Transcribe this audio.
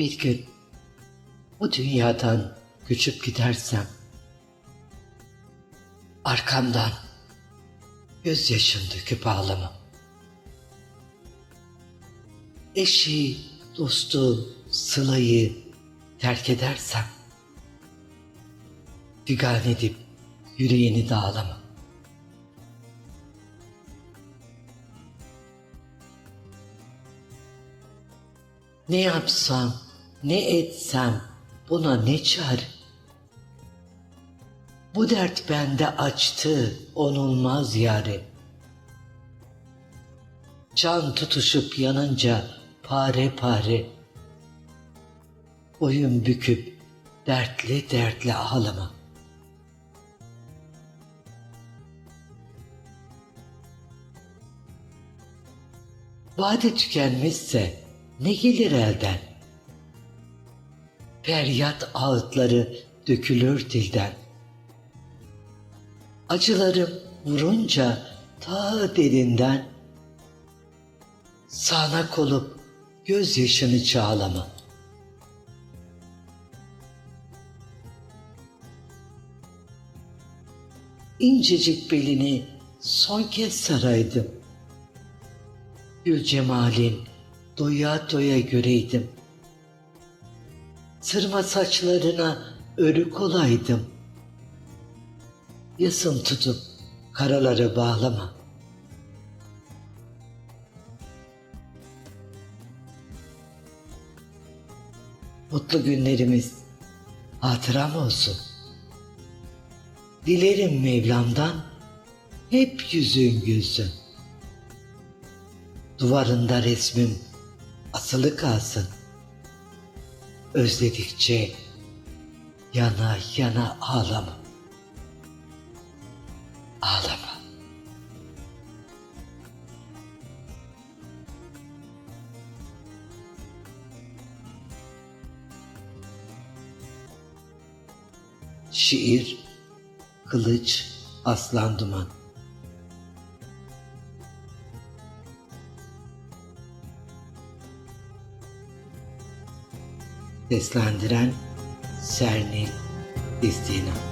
Bir gün bu dünyadan göçüp gidersem arkamdan gözyaşım döküp ağlamam. Eşi, dostu, sılayı terk edersem figan edip yüreğini dağlamam. Ne yapsam, ne etsem buna ne çare? Bu dert bende açtı, onulmaz yare. Can tutuşup yanınca pare pare. Boyun büküp dertli dertli ağlama. Vade tükenmişse ne gelir elden? Feryat ağıtları dökülür dilden. Acılarım vurunca ta derinden sağanak olup gözyaşını çağlama. İncecik belini son kez saraydım. Gül cemalin doya doya göreydim. Sırma saçlarına örük olaydım. Yasın tutup karaları bağlama. Mutlu günlerimiz hatıram olsun. Dilerim Mevlam'dan hep yüzün gülsün. Duvarında resmim asılı kalsın. Özledikçe yana yana ağlama. Ağlama. Şiir Kılıç Aslan Duman Seslendiren Sernil İstina